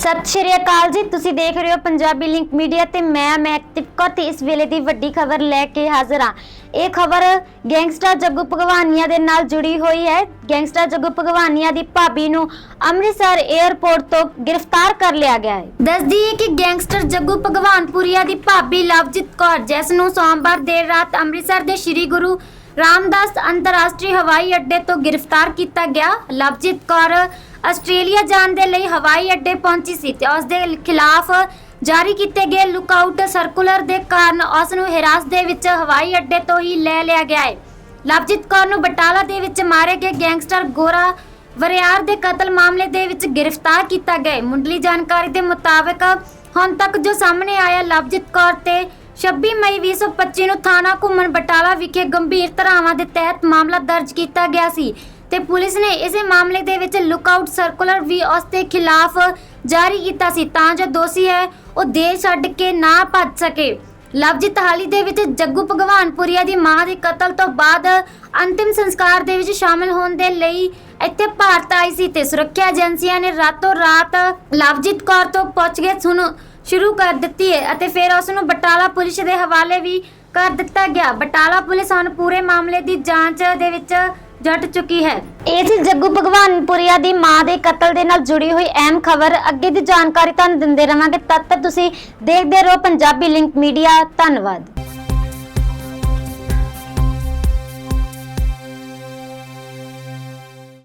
ਸਤਿ ਸ਼੍ਰੀ ਅਕਾਲ ਜੀ, ਤੁਸੀਂ ਦੇਖ ਰਹੇ ਹੋ ਪੰਜਾਬੀ ਲਿੰਕ ਮੀਡੀਆ ਤੇ ਮੈਂ ਮਹਿਕਦੀਪ ਕੌਰ ਤੇ ਇਸ ਵੇਲੇ ਦੀ ਵੱਡੀ ਖਬਰ ਲੈ ਕੇ ਹਾਜ਼ਰ ਹਾਂ। ਇਹ ਖਬਰ ਗੈਂਗਸਟਰ ਜੱਗੂ ਭਗਵਾਨੀਆ ਦੇ ਨਾਲ ਜੁੜੀ ਹੋਈ ਹੈ। ਗੈਂਗਸਟਰ ਜੱਗੂ ਭਗਵਾਨੀਆ ਦੀ ਭਾਬੀ ਨੂੰ ਅੰਮ੍ਰਿਤਸਰ 에ਅਰਪੋਰਟ ਤੋਂ ਗ੍ਰਿਫਤਾਰ ਕਰ ਲਿਆ ਗਿਆ ਹੈ। ਦੱਸਦੀ ਹੈ ਕਿ ਗੈਂਗਸਟਰ ਜੱਗੂ ਭਗਵਾਨਪੁਰੀਆ ਦੀ ਭਾਬੀ ਲਵਜੀਤ ਕੌਰ, ਜਿਸ ਨੂੰ ਸੋਮਵਾਰ ਦੇਰ ਰਾਤ ਅੰਮ੍ਰਿਤਸਰ ਦੇ ਸ੍ਰੀ ਗੁਰੂ ਰਾਮਦਾਸ ਅੰਤਰਰਾਸ਼ਟਰੀ ਹਵਾਈ ਅੱਡੇ ਤੋਂ ਗ੍ਰਿਫਤਾਰ ਕੀਤਾ ਗਿਆ। ਲਵਜੀਤ ਕੌਰ ਆਸਟ੍ਰੇਲੀਆ ਜਾਣ ਦੇ ਲਈ ਹਵਾਈ ਅੱਡੇ ਪਹੁੰਚੀ ਸੀ ਤੇ ਉਸ ਦੇ ਖਿਲਾਫ ਜਾਰੀ ਕੀਤੇ ਗਏ ਲੁਕਆਊਟ ਸਰਕੂਲਰ ਦੇ ਕਾਰਨ ਉਸ ਨੂੰ ਹਿਰਾਸਤ ਦੇ ਵਿੱਚ ਹਵਾਈ ਅੱਡੇ ਤੋਂ ਹੀ ਲੈ ਲਿਆ ਗਿਆ ਹੈ। ਲਵਜੀਤ ਕੌਰ ਨੂੰ ਬਟਾਲਾ ਦੇ ਵਿੱਚ ਮਾਰੇ ਗਏ ਗੈਂਗਸਟਰ ਗੋਰਾ ਵਰਿਆਰ ਦੇ ਕਤਲ ਮਾਮਲੇ ਦੇ ਵਿੱਚ ਗ੍ਰਿਫਤਾਰ ਕੀਤਾ ਗਿਆ ਮੁੰਡਲੀ ਜਾਣਕਾਰੀ ਦੇ ਮੁਤਾਬਕ ਹੁਣ ਤੱਕ ਜੋ ਸਾਹਮਣੇ ਆਇਆ, ਲਵਜੀਤ ਕੌਰ ਤੇ 26 ਮਈ 2025 ਨੂੰ ਥਾਣਾ ਘੁੰਮਣ ਬਟਾਲਾ ਵਿਖੇ ਗੰਭੀਰ ਧਾਰਾਵਾਂ ਦੇ ਤਹਿਤ ਮਾਮਲਾ ਦਰਜ ਕੀਤਾ ਗਿਆ ਸੀ। ਤੇ ਪੁਲਿਸ ਨੇ ਇਸੇ ਮਾਮਲੇ ਦੇ ਵਿੱਚ ਲੁਕਆਊਟ ਸਰਕੂਲਰ ਵੀ ਉਸ ਦੇ ਖਿਲਾਫ ਜਾਰੀ ਕੀਤਾ ਸੀ। ਤਾਂ ਜੋ ਦੋਸ਼ੀ ਹੈ, ਉਹ ਦੇਸ਼ ਛੱਡ ਕੇ ਨਾ ਭੱਜ ਸਕੇ। ਲਵਜੀਤ ਹਾਲੀ ਦੇ ਵਿੱਚ ਜੱਗੂ ਭਗਵਾਨਪੁਰੀਆ ਦੀ ਮਾਂ ਦੇ ਕਤਲ ਤੋਂ ਬਾਅਦ ਅੰਤਿਮ ਸੰਸਕਾਰ ਦੇ ਵਿੱਚ ਸ਼ਾਮਲ ਹੋਣ ਦੇ ਲਈ ਇੱਥੇ ਭਾਰਤ ਆਈ ਸੀ ਤੇ ਸੁਰੱਖਿਆ ਏਜੰਸੀਆਂ ਨੇ ਰਾਤੋਂ ਰਾਤ ਲਵਜੀਤ ਕੌਰ ਤੋਂ ਪੁੱਛਗਿੱਛ ਹੁਣ ਸ਼ੁਰੂ ਕਰ ਦਿੱਤੀ ਹੈ ਅਤੇ ਫਿਰ ਉਸ ਨੂੰ ਬਟਾਲਾ ਪੁਲਿਸ ਦੇ ਹਵਾਲੇ ਵੀ ਕਰ ਦਿੱਤਾ ਗਿਆ। ਬਟਾਲਾ ਪੁਲਿਸ ਹੁਣ ਪੂਰੇ ਮਾਮਲੇ ਦੀ ਜਾਂਚ ਦੇ ਵਿੱਚ ਜੱਟ ਚੁੱਕੀ ਹੈ। ਇਹ ਸੀ ਜੱਗੂ ਭਗਵਾਨਪੁਰੀਆ ਦੀ ਮਾਂ ਦੇ ਕਤਲ ਦੇ ਨਾਲ ਜੁੜੀ ਹੋਈ ਅਹਿਮ ਖਬਰ। ਅੱਗੇ ਦੀ ਜਾਣਕਾਰੀ ਤੁਹਾਨੂੰ ਦਿੰਦੇ ਰਵਾਂਗੇ। ਤਦ ਤੱਕ ਤੁਸੀਂ ਦੇਖਦੇ ਰਹੋ ਪੰਜਾਬੀ ਲਿੰਕ ਮੀਡੀਆ। ਧੰਨਵਾਦ।